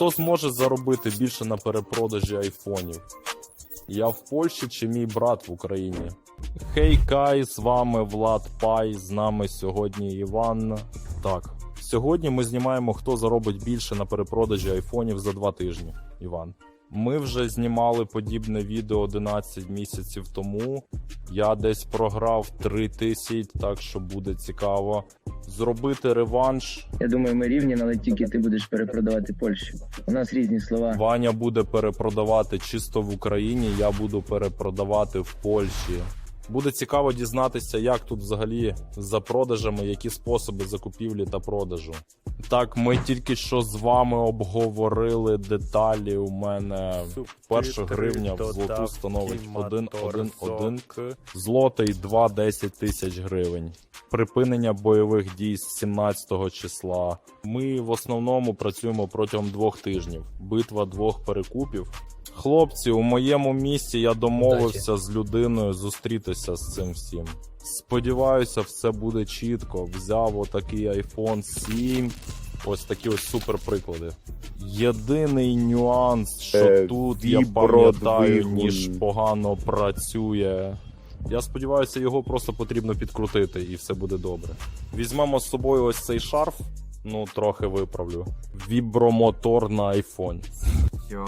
Хто зможе заробити більше на перепродажі айфонів? Я в Польщі чи мій брат в Україні? Хей Кай, з вами Влад Пай, з нами сьогодні Іван. Так, сьогодні ми знімаємо, хто заробить більше на перепродажі айфонів за два тижні. Іван. Ми вже знімали подібне відео 11 місяців тому. Я десь програв 3 тисяч, так що буде цікаво. Зробити реванш. Я думаю, ми рівні, але тільки ти будеш перепродавати Польщу. У нас різні слова. Ваня буде перепродавати чисто в Україні, я буду перепродавати в Польщі. Буде цікаво дізнатися, як тут взагалі за продажами, які способи закупівлі та продажу. Так, ми тільки що з вами обговорили деталі. У мене перша гривня в злоту становить 1,1,1, злотий 2,10 тисяч гривень. Припинення бойових дій з 17 числа. Ми в основному працюємо протягом двох тижнів. Битва двох перекупів. Хлопці, у моєму місті я домовився з людиною зустрітися з цим всім. Сподіваюся, все буде чітко. Взяв отакий iPhone 7. Ось такі ось супер приклади. Єдиний нюанс, що Е, тут я пам'ятаю, ніж погано працює. Я сподіваюся, його просто потрібно підкрутити і все буде добре. Візьмемо з собою ось цей шарф. Ну, трохи виправлю. Вібромотор на iPhone. Все,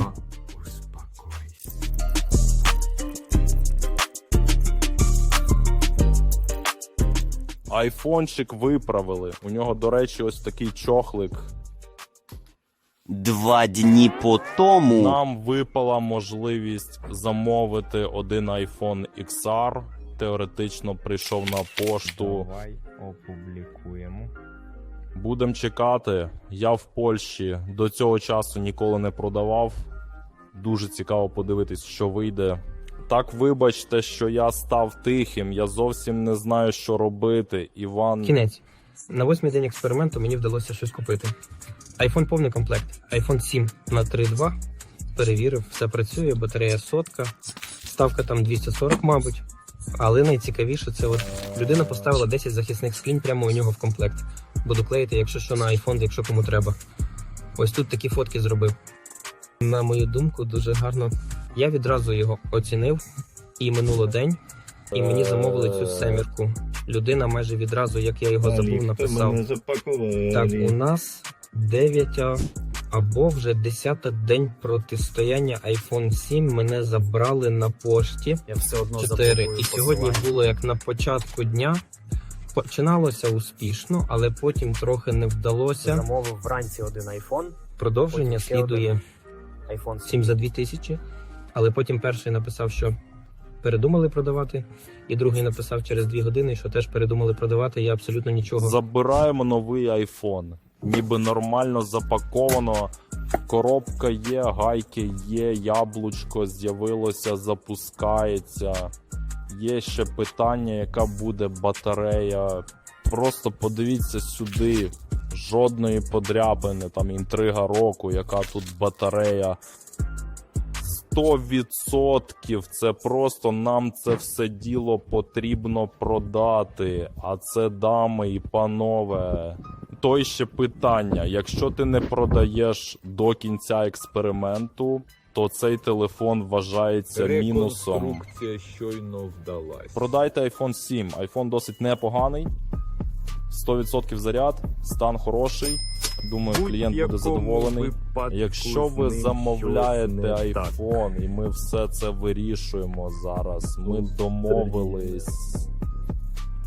Айфончик виправили. У нього, до речі, ось такий чохлик. Два дні по тому Нам випала можливість замовити один iPhone XR. Теоретично прийшов на пошту. Давай опублікуємо. Будем чекати. Я в Польщі до цього часу ніколи не продавав. Дуже цікаво подивитись, що вийде. Так, вибачте, що я став тихим. Я зовсім не знаю, що робити. Іван. Кінець. На восьмий день експерименту мені вдалося щось купити. iPhone повний комплект. iPhone 7 на 3.2. Перевірив, все працює, батарея сотка, ставка там 240, мабуть. Але найцікавіше, це от людина поставила 10 захисних склінь прямо у нього в комплект. Буду клеїти, якщо що, на iPhone, якщо кому треба. Ось тут такі фотки зробив. На мою думку, дуже гарно. Я відразу його оцінив, і минуло день, і мені замовили цю семірку. Людина майже відразу, як я його забув, написав. Так, у нас 9 або вже 10 день протистояння iPhone 7 мене забрали на пошті Я все одно 4. І сьогодні було як на початку дня. Починалося успішно, але потім трохи не вдалося. замовив вранці один iPhone, Продовження слідує iPhone 7. 7 за 2000, але потім перший написав, що передумали продавати, і другий написав через 2 години, що теж передумали продавати. Я абсолютно нічого. Забираємо новий iPhone. Ніби нормально запаковано. Коробка є, гайки є, яблучко з'явилося, запускається. Є ще питання, яка буде батарея. Просто подивіться сюди. Жодної подряпини, там інтрига року, яка тут батарея. 100% це просто нам це все діло потрібно продати. А це дами і панове. То ще питання: якщо ти не продаєш до кінця експерименту, то цей телефон вважається мінусом. Реконструкція щойно вдалась. Продайте iPhone 7. iPhone досить непоганий. 100% заряд, стан хороший. Думаю, клієнт буде задоволений. Якщо ви замовляєте iPhone і ми все це вирішуємо зараз, ми домовились.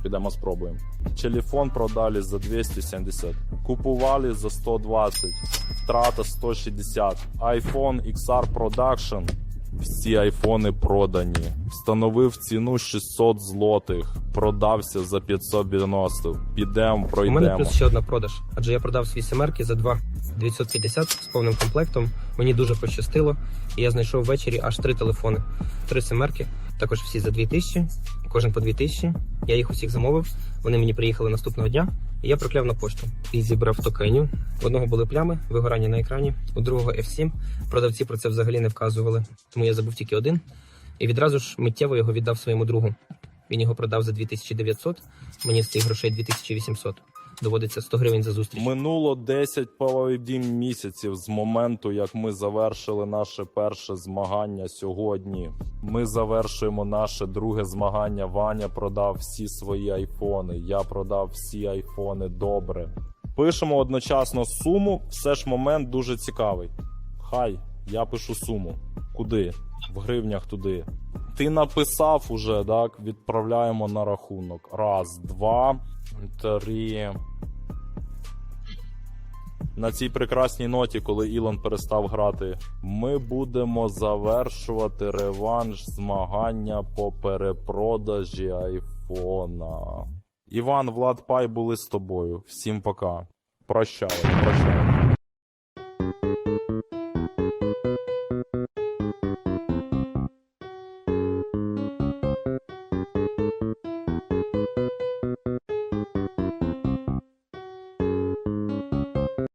Підемо спробуємо. Телефон продали за 270, купували за 120, втрата 160. iPhone XR Production. Всі айфони продані. Встановив ціну 600 злотих. Продався за 590. Підемо, У мене плюс ще одна продаж, адже я продав свій семерки за 2 950 з повним комплектом. Мені дуже пощастило, і я знайшов ввечері аж три телефони. Три семерки, також всі за 2000, кожен по 2000. Я їх усіх замовив. Вони мені приїхали наступного дня, я прокляв на пошту. І зібрав токенів. У одного були плями, вигорання на екрані, у другого F7. Продавці про це взагалі не вказували, тому я забув тільки один. І відразу ж миттєво його віддав своєму другу. Він його продав за 2900, мені з цих грошей 2800. Доводиться 100 гривень за зустріч. Минуло 10 половин місяців з моменту, як ми завершили наше перше змагання сьогодні. Ми завершуємо наше друге змагання. Ваня продав всі свої айфони. Я продав всі айфони добре. Пишемо одночасно суму. Все ж момент дуже цікавий. Хай, я пишу суму. Куди? В гривнях туди. Ти написав уже, так? Відправляємо на рахунок. Раз, два, три. На цій прекрасній ноті, коли Ілон перестав грати, ми будемо завершувати реванш змагання по перепродажі айфона. Іван, Влад Пай були з тобою. Всім пока. Прощай, прощай.